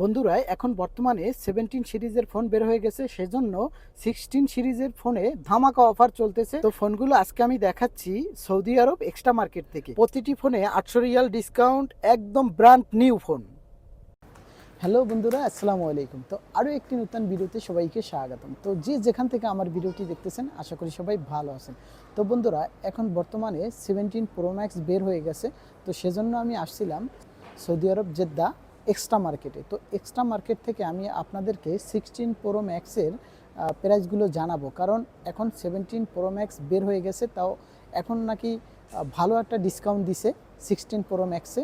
বন্ধুরা, এখন বর্তমানে সেভেন্টিন সিরিজের ফোন বের হয়ে গেছে, সেজন্য সিক্সটিন সিরিজের ফোনে ধামাকা অফার চলতেছে। তো ফোনগুলো আজকে আমি দেখাচ্ছি সৌদি আরব এক্সট্রা মার্কেট থেকে। প্রতিটি ফোনে আটশো রিয়াল ডিসকাউন্ট একদম ব্র্যান্ড নিউ ফোন হ্যালো বন্ধুরা, আসসালামু আলাইকুম। তো আরও একটি নতুন ভিডিওতে সবাইকে স্বাগতম। তো যে যেখান থেকে আমার ভিডিওটি দেখতেছেন, আশা করি সবাই ভালো আছেন। তো বন্ধুরা, এখন বর্তমানে সেভেন্টিন প্রো ম্যাক্স বের হয়ে গেছে। তো সেজন্য আমি আসছিলাম সৌদি আরব জেদ্দা। এক্সট্রা মার্কেটে তো এক্সট্রা মার্কেট থেকে আমি আপনাদেরকে সিক্সটিন প্রো ম্যাক্সের প্রাইসগুলো জানাব। কারণ এখন সেভেন্টিন প্রো ম্যাক্স বের হয়ে গেছে, তাও এখন নাকি ভালো একটা ডিসকাউন্ট দিছে সিক্সটিন প্রো ম্যাক্সে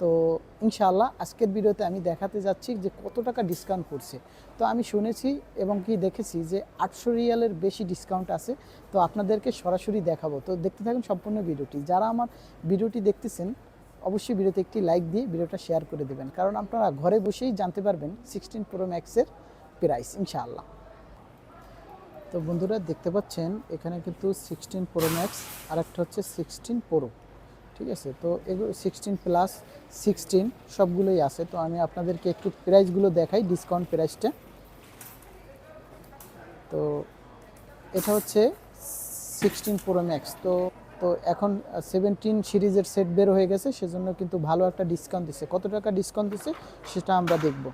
তো ইনশাআল্লাহ আজকের ভিডিওতে আমি দেখাতে যাচ্ছি যে কত টাকা ডিসকাউন্ট করছে। তো আমি শুনেছি এবং কি দেখেছি যে আটশো রিয়ালের বেশি ডিসকাউন্ট আছে। তো আপনাদেরকে সরাসরি দেখাবো। তো দেখতে থাকুন সম্পূর্ণ ভিডিওটি। যারা আমার ভিডিওটি দেখতেছেন অবশ্যই ভিডিওতে একটি লাইক দিয়ে ভিডিওটা শেয়ার করে দেবেন। কারণ আপনারা ঘরে বসেই জানতে পারবেন সিক্সটিন প্রো ম্যাক্সের প্রাইস ইনশাআল্লাহ। তো বন্ধুরা, দেখতে পাচ্ছেন, এখানে কিন্তু সিক্সটিন প্রো ম্যাক্স আর একটা হচ্ছে সিক্সটিন প্রো ঠিক আছে? তো এগুলো সিক্সটিন প্লাস সিক্সটিন সবগুলোই আছে। তো আমি আপনাদেরকে একটু প্রাইসগুলো দেখাই ডিসকাউন্ট প্রাইসটা তো এটা হচ্ছে সিক্সটিন প্রো ম্যাক্স তো তো এখন সেভেন্টিন সিরিজের সেট বের হয়ে গেছে, সেজন্য কিন্তু ভালো একটা ডিসকাউন্ট দিচ্ছে। কত টাকা ডিসকাউন্ট দিচ্ছে, সেটা আমরা দেখব।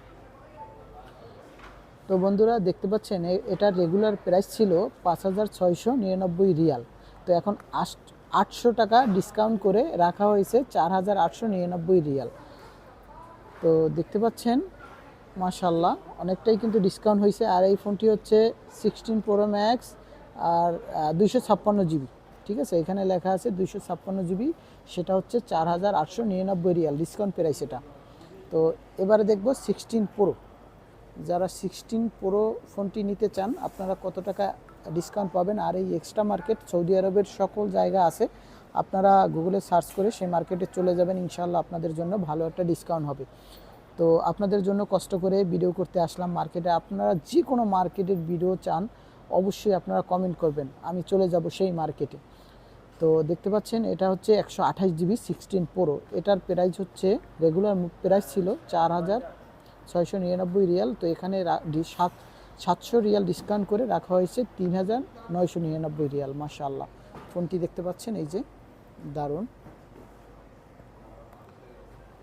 তো বন্ধুরা, দেখতে পাচ্ছেন এটার রেগুলার প্রাইস ছিল পাঁচ হাজার ছয়শো নিরানব্বই রিয়াল। তো এখন আট- আটশো টাকা ডিসকাউন্ট করে রাখা হয়েছে চার হাজার আটশো নিরানব্বই রিয়াল। তো দেখতে পাচ্ছেন মাশাল্লাহ অনেকটাই কিন্তু ডিসকাউন্ট হয়েছে। আর এই ফোনটি হচ্ছে সিক্সটিন প্রো ম্যাক্স আর দুইশো ছাপ্পান্ন জিবি ঠিক আছে? এখানে লেখা আছে দুইশো ছাপ্পান্ন জিবি, সেটা হচ্ছে চার হাজার আটশো নিরানব্বই রিয়াল, ডিসকাউন্ট প্রাইস এটা। তো এবারে দেখব সিক্সটিন প্রো। যারা সিক্সটিন প্রো ফোনটি নিতে চান, আপনারা কত টাকা ডিসকাউন্ট পাবেন? আর এই এক্সট্রা মার্কেট সৌদি আরবের সকল জায়গা আছে, আপনারা গুগলে সার্চ করে সেই মার্কেটে চলে যাবেন ইনশাল্লাহ আপনাদের জন্য ভালো একটা ডিসকাউন্ট হবে। তো আপনাদের জন্য কষ্ট করে ভিডিও করতে আসলাম মার্কেটে। আপনারা যে কোনো মার্কেটের ভিডিও চান অবশ্যই আপনারা কমেন্ট করবেন। আমি চলে যাব সেই মার্কেটে তো দেখতে পাচ্ছেন, এটা হচ্ছে একশো আঠাশ জিবি সিক্সটিন প্রো এটার প্রাইস হচ্ছে রেগুলার প্রাইস ছিল চার হাজার ছয়শো নিরানব্বই রিয়াল। তো এখানে সাত সাতশো রিয়াল ডিসকাউন্ট করে রাখা হয়েছে তিন হাজার নয়শো নিরানব্বই রিয়াল, মাশাআল্লাহ। ফোনটি দেখতে পাচ্ছেন, এই যে, দারুণ।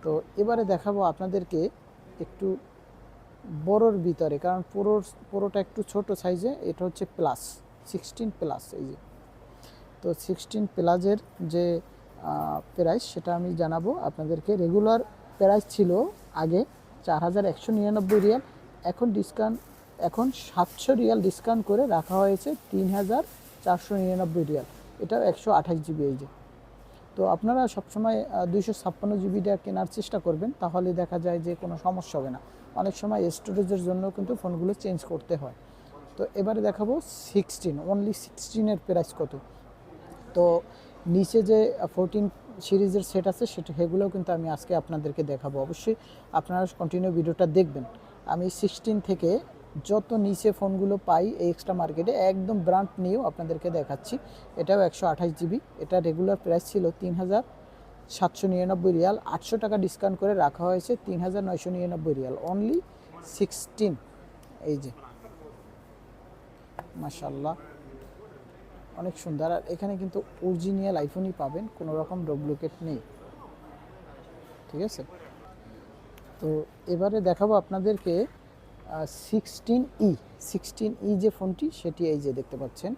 তো এবারে দেখাবো আপনাদেরকে একটু বড়োর ভিতরে, কারণ পুরোর, পুরোটা একটু ছোট সাইজে এটা হচ্ছে প্লাস সিক্সটিন প্লাস এই যে। তো সিক্সটিন প্লাসের যে প্রাইস সেটা আমি জানাব আপনাদেরকে। রেগুলার প্রাইস ছিল আগে চার হাজার একশো নিরানব্বই রিয়াল, এখন ডিসকাউন্ট এখন সাতশো রিয়াল ডিসকাউন্ট করে রাখা হয়েছে তিন হাজার চারশো নিরানব্বই রিয়াল। এটাও একশো আঠাশ জিবি এই যে। তো আপনারা সবসময় দুইশো ছাপ্পান্ন জিবিটা কেনার চেষ্টা করবেন, তাহলে দেখা যায় যে কোনো সমস্যা হবে না। অনেক সময় স্টোরেজের জন্য কিন্তু ফোনগুলো চেঞ্জ করতে হয়। তো এবারে দেখাবো সিক্সটিন অনলি সিক্সটিনের প্রাইস কত? তো নিচে যে ফোরটিন সিরিজের সেট আছে, সেটা, সেগুলোও কিন্তু আমি আজকে আপনাদেরকে দেখাবো। অবশ্যই আপনারা কন্টিনিউ ভিডিওটা দেখবেন। আমি সিক্সটিন থেকে যত নিচে ফোনগুলো পাই এই এক্সট্রা মার্কেটে একদম ব্র্যান্ড নিয়েও আপনাদেরকে দেখাচ্ছি। এটাও একশো আঠাশ জিবি এটা রেগুলার প্রাইস ছিল তিন হাজার সাতশো নিরানব্বই রিয়াল, আটশো টাকা ডিসকাউন্ট করে রাখা হয়েছে তিন হাজার নয়শো নিরানব্বই রিয়াল। অনলি সিক্সটিন এই যে। মাশাল্লাহ অনেক সুন্দর। আর এখানে কিন্তু অরিজিনাল আইফোনই পাবেন, কোনো রকম ডুপ্লিকেট নেই। ঠিক আছে? তো এবারে দেখাবো আপনাদেরকে সিক্সটিন ই সিক্সটিন ই যে ফোনটি সেটি এই যে দেখতে পাচ্ছেন।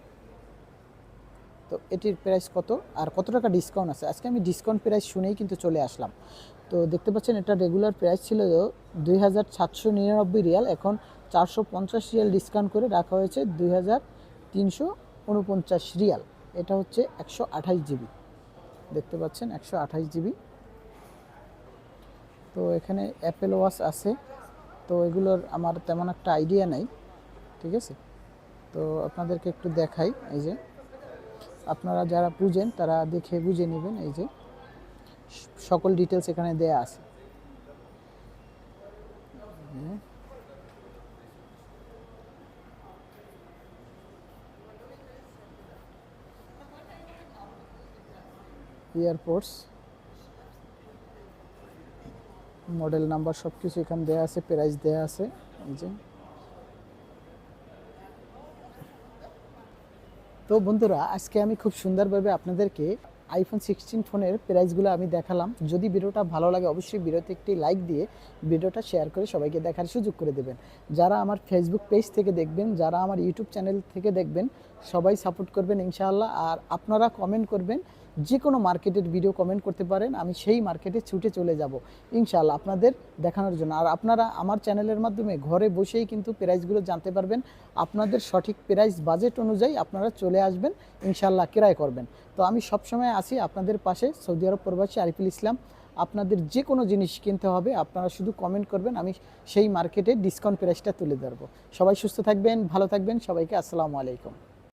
তো এটির প্রাইস কত? আর কত টাকা ডিসকাউন্ট আছে? আজকে আমি ডিসকাউন্ট প্রাইস শুনেই কিন্তু চলে আসলাম। তো দেখতে পাচ্ছেন, এটা রেগুলার প্রাইস ছিল দুই হাজার সাতশো নিরানব্বই রিয়াল। এখন চারশো পঞ্চাশ রিয়াল ডিসকাউন্ট করে রাখা হয়েছে দুই হাজার তিনশো উনপঞ্চাশ রিয়াল। এটা হচ্ছে একশো আঠাশ জিবি দেখতে পাচ্ছেন, একশো আঠাশ জিবি তো এখানে অ্যাপেল ওয়াচ আছে। তো এগুলোর আমার তেমন একটা আইডিয়া নাই। ঠিক আছে? তো আপনাদেরকে একটু দেখাই, এই যে। আপনারা যারা বুঝেন, তারা দেখে বুঝে নেবেন এই যে সকল ডিটেলস এখানে দেয়া আছে। এয়ারপোর্টস মডেল নাম্বার সব কিছু এখানে দেওয়া আছে প্রাইস দেওয়া আছে, এই যে। তো বন্ধুরা, আজকে আমি খুব সুন্দরভাবে আপনাদেরকে আইফোন সিক্সটিন ফোনের প্রাইসগুলো আমি দেখালাম। যদি ভিডিওটা ভালো লাগে, অবশ্যই ভিডিওতে একটি লাইক দিয়ে ভিডিওটা শেয়ার করে সবাইকে দেখার সুযোগ করে দেবেন। যারা আমার ফেসবুক পেজ থেকে দেখবেন, যারা আমার ইউটিউব চ্যানেল থেকে দেখবেন, সবাই সাপোর্ট করবেন ইনশাআল্লাহ। আর আপনারা কমেন্ট করবেন যে কোনো মার্কেটের ভিডিও কমেন্ট করতে পারেন, আমি সেই মার্কেটে ছুটে চলে যাব। ইনশাআল্লাহ আপনাদের দেখানোর জন্য। আর আপনারা আমার চ্যানেলের মাধ্যমে ঘরে বসেই কিন্তু প্রাইসগুলো জানতে পারবেন। আপনাদের সঠিক প্রাইস বাজেট অনুযায়ী আপনারা চলে আসবেন, ইনশাআল্লাহ ক্রয় করবেন। তো আমি সবসময় আসি আপনাদের পাশে, সৌদি আরব প্রবাসী আরিফুল ইসলাম। আপনাদের যে কোনো জিনিস কিনতে হবে, আপনারা শুধু কমেন্ট করবেন, আমি সেই মার্কেটে ডিসকাউন্ট প্রাইসটা তুলে ধরবো। সবাই সুস্থ থাকবেন, ভালো থাকবেন, সবাইকে আসসালামু আলাইকুম।